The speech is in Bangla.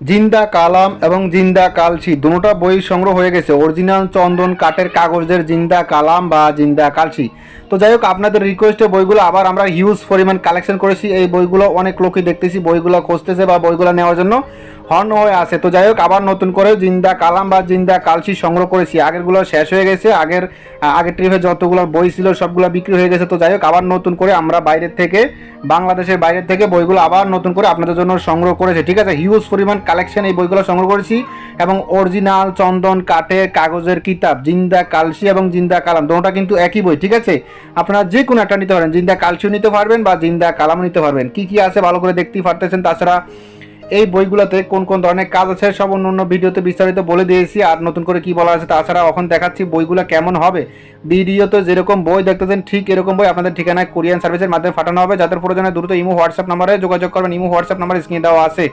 জিন্দা কালাম এবং জিন্দা কালসি। দুটা বই সংগ্রহ হয়ে গেছে। অরিজিনাল চন্দন কাঠের কাগজের জিন্দা কালাম বা জিন্দা কালসি। তো যাই হোক, আপনাদের রিকোয়েস্টে বইগুলো আবার আমরা হিউজ পরিমাণ কালেকশন করেছি। এই বইগুলো অনেক লোকই দেখতেছি, বইগুলো খুঁজতেছে বা বইগুলো নেওয়ার জন্য। হর্ন হয়ে আছে তো যাই হোক, আবার নতুন করে জিন্দা কালাম বা জিন্দা কালসি সংগ্রহ করেছি। আগেরগুলো শেষ হয়ে গেছে, আগের আগের ট্রিপে যতগুলো বই ছিল, সবগুলো বিক্রি হয়ে গেছে। তো যাই হোক, আবার নতুন করে আমরা বাইরের থেকে, বাংলাদেশের বাইরের থেকে বইগুলো আবার নতুন করে আপনাদের জন্য সংগ্রহ করেছে। ঠিক আছে হিউজ পরিমাণ কালেকশন এই বইগুলো সংগ্রহ করেছি এবং অরিজিনাল চন্দন, কাঠের, কাগজের কিতাব, জিন্দা কালসি এবং জিন্দা কালাম দুটোটা কিন্তু একই বই, ঠিক আছে? আপনারা যে কোনো একটা নিতে পারেন। জিন্দা কালসিও নিতে পারবেন বা জিন্দা কালামও নিতে পারবেন। কি কি আছে ভালো করে দেখতেই পারতেছেন। তাছাড়া এই বইগুলোতে কোন কোন ধরনের কাজ আছে সব অন্য অন্য ভিডিওতে বিস্তারিত বলে দিয়েছি। আর নতুন করে কি বলা আছে তাছাড়া এখন দেখাচ্ছি বইগুলো কেমন হবে। ভিডিওতে যেরকম বই দেখতেছেন, ঠিক এরকম বই আপনাদের ঠিকানায় কোরিয়ান সার্ভিসের মাধ্যমে পাঠানো হবে। যাদের প্রয়োজনে দ্রুত ইমো, হোয়াটসঅ্যাপ নাম্বারে যোগাযোগ করবেন। ইমো, হোয়াটসঅ্যাপ নাম্বার স্ক্রিনে দেওয়া আছে।